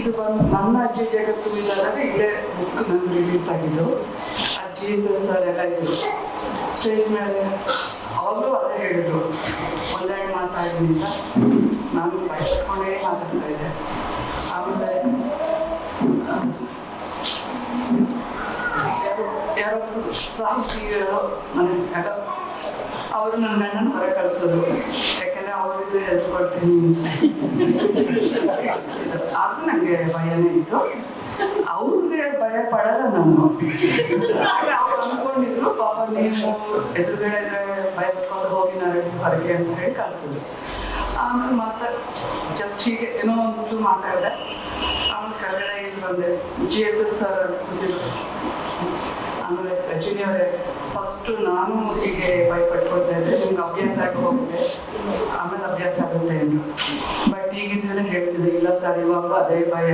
ಇದು ಬಂದು ನನ್ನ ಅಜ್ಜಿ ಜಗತ್ತು ಇಲ್ಲದಾಗ ಇಲ್ಲೇ ಬುಕ್ ನಂಗೆ ರಿಲೀಸ್ ಆಗಿದ್ದು. ಅಜ್ಜಿ, ಸರ್ ಎಲ್ಲ ಇದ್ರು. ಸ್ಟೇಜ್ ಮೇಲೆ ಅವರು ಅದೇ ಹೇಳಿದ್ರು. ಒಂದೆರಡು ಮಾತಾಡಿದ್ರಿಂದ ನಾನು ಬಯಸ್ಕೊಂಡೇ ಮಾತಾಡ್ತಾ ಇದ್ದೆ. ಆಮೇಲೆ ಯಾರೋ- ಯಾರೋ ಅವರು ನನ್ನ ಹೊರ ಕಳ್ಸೋದು. ಯಾಕಂದ್ರೆ ಅವ್ರಿಗೆ ಹೆಲ್ಪ್ ಅದು ನನಗೆ ಭಯನೇ ಇತ್ತು ಅವ್ರಿಗೆ ಭಯ ಪಡಲ್ಲ ಆದ್ರೆ ಅವ್ರು ಅನ್ಕೊಂಡಿದ್ರು ಪಾಪ ನೀವು ಎದುರುಗಡೆ ಭಯ ಪಟ್ಕೊಂಡು ಹೋಗಿ ನಾನು ಹೊರಗೆ ಅಂತ ಹೇಳಿ ಕಳ್ಸಿದ್ರು. ಆಮೇಲೆ ಮತ್ತೆ ಜಸ್ಟ್ ಹೀಗೆ ಏನೋ ಒಂದು ಮಾತಾಡಿದೆ. ಆಮೇಲೆ ಕೆಳಗಡೆ ಇಲ್ಲಿ ಬಂದೆ ಜಿ ಎಸ್ ಎಸ್ ಸರ್ ಆಮೇಲೆ ರಜನಿ ಅವರೇ ಫಸ್ಟ್ ನಾನು ಹೀಗೆ ಭಯ ಪಟ್ಕೊಳ್ತಾ ಇದ್ದೆ ನಿಮ್ಗೆ ಅಭ್ಯಾಸ ಆಗಿ ಹೋಗಿದೆ. ಆಮೇಲೆ ಅಭ್ಯಾಸ ಆಗುತ್ತೆ ಅಂದ್ರು ಬಟ್ ಈಗಿದ್ರೆ ಹೇಳ್ತಿದ್ದೆ ಇಲ್ಲ ಸರ್ ಬಾಬು ಅದೇ ಭಯ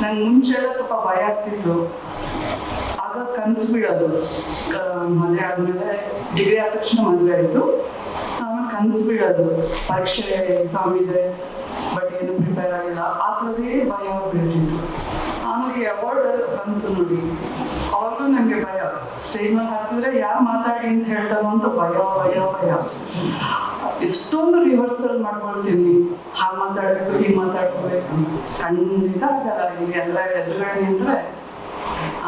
ನಂಗೆ ಮುಂಚೆ ಎಲ್ಲ ಸ್ವಲ್ಪ ಭಯ ಆಗ್ತಿತ್ತು. ಆಗ ಕನಸು ಬಿಡೋದು ಮದುವೆ ಆದ್ಮೇಲೆ ಡಿಗ್ರಿ ಆದ ತಕ್ಷಣ ಮದುವೆ ಆಯಿತು. ಆಮೇಲೆ ಕನಸು ಬಿಡೋದು ಪರೀಕ್ಷೆ ಎಕ್ಸಾಮ್ ಇದೆ, ಬಟ್ ಏನು ಪ್ರಿಪೇರ್ ಆಗಿಲ್ಲ. ಆ ಥರದೇ ಭಯ ಬೀಳ್ತಿತ್ತು. ಆಮೇಲೆ ಅವಾರ್ಡ್ ಬಂತು ನೋಡಿ. ಅವಾಗಲೂ ನನಗೆ ಭಯ. ಸ್ಟೇಜ್ ಮೇಲೆ ಹಾಕಿದ್ರೆ ಯಾರು ಮಾತಾಡಿ ಅಂತ ಹೇಳ್ತಾರೋ ಅಂತ ಭಯ ಭಯ ಭಯ. ಎಷ್ಟೊಂದು ರಿಹರ್ಸಲ್ ಮಾಡ್ಕೊಳ್ತೀನಿ. ಹಾ ಮಾತಾಡ್ಬೇಕು, ಹೀಗೆ ಮಾತಾಡ್ಕೋಬೇಕು ಖಂಡಿತ ಆಗಲ್ಲ ಈಗ ಎಲ್ಲ ಎದುರುಗಡೆ ಅಂದ್ರೆ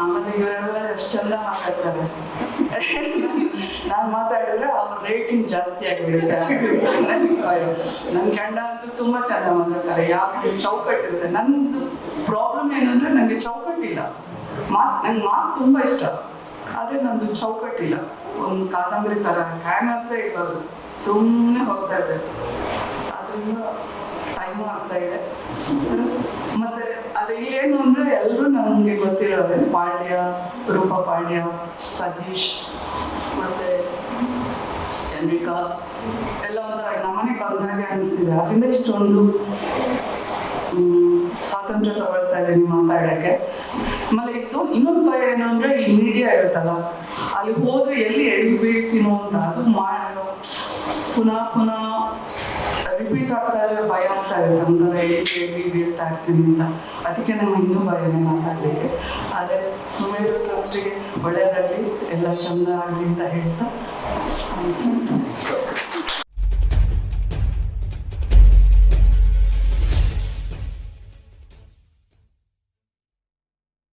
ಆಮೇಲೆ ಇವರೆಲ್ಲ ಎಷ್ಟು ಚಂದ ಮಾತಾಡ್ತಾರೆ. ನಾನು ಮಾತಾಡಿದ್ರೆ ಅವ್ರ ರೇಟಿಂಗ್ ಜಾಸ್ತಿ ಆಗಿಬಿಡುತ್ತೆ ನನ್ನ ಗಂಡ ಅಂತೂ ತುಂಬಾ ಚಂದ ಮಾತಾಡ್ತಾರೆ. ಯಾವ ಚೌಕಟ್ಟಿರುತ್ತೆ ನಂದು ಪ್ರಾಬ್ಲಮ್ ಏನಂದ್ರೆ ನನಗೆ ಚೌಕಟ್ಟಿಲ್ಲ. ಮಾತು, ನಂಗೆ ಮಾತು ತುಂಬಾ ಇಷ್ಟ. ಆದ್ರೆ ನಂದು ಚೌಕಟ್ಟಿಲ್ಲ. ಒಂದು ಕಾದಂಬರಿ ತರ ಕ್ಯಾನ್ವಾಸೇ ಇರೋದು ಸುಮ್ಮನೆ ಹೋಗ್ತಾ ಇದೆ ಅದರಿಂದ ಟೈಮು ಆಗ್ತಾ ಇದೆ. ಮತ್ತೆ ಅದು ಏನು ಅಂದ್ರೆ ಎಲ್ಲರೂ ನನಗೆ ಗೊತ್ತಿರೋದೆ, ಪಾಂಡ್ಯ, ರೂಪ ಪಾಂಡ್ಯ, ಸತೀಶ್, ಮತ್ತೆ ಚಂದ್ರಿಕಾ. ಎಲ್ಲ ಒಂಥರ, ನಮ್ಮನೆ ಬಂದಾಗೆ ಅನಿಸ್ತಿದೆ. ಅದರಿಂದ ಇಷ್ಟೊಂದು ಸ್ವಾತಂತ್ರ್ಯ ತಗೊಳ್ತಾ ಇದ್ದೀನಿ ಮಾತಾಡಕ್ಕೆ ಆಮೇಲೆ ಇತ್ತು ಇನ್ನೊಂದು ಭಯ ಏನು ಅಂದ್ರೆ ಈ ಮೀಡಿಯಾ ಇರುತ್ತಲ್ಲ, ಅಲ್ಲಿ ಹೋದ್ರೆ ಎಲ್ಲಿ ಎಳಿ ಬೀಳ್ತೀನೋ ಅಂತ ಅದು ಮಾಡೋ ಪುನಃ ಪುನಃ ರಿಪೀಟ್ ಆಗ್ತಾ ಇರೋ ಭಯ ಆಗ್ತಾ ಇರುತ್ತೆ. ಒಂಥರ ಎಳಿ ಎಳಿ ಬೀಳ್ತಾ ಇರ್ತೀನಿ ಅಂತ. ಅದಕ್ಕೆ ನಂಗೆ ಇನ್ನೂ ಭಯನೇ ಮಾತಾಡ್ಲಿಕ್ಕೆ. ಆದರೆ ಸುಮೇರು ಟ್ರಸ್ಟಿಗೆ ಒಳ್ಳೆಯದಾಗಲಿ, ಎಲ್ಲ ಚಂದ ಆಗಲಿ ಅಂತ ಹೇಳ್ತಾ.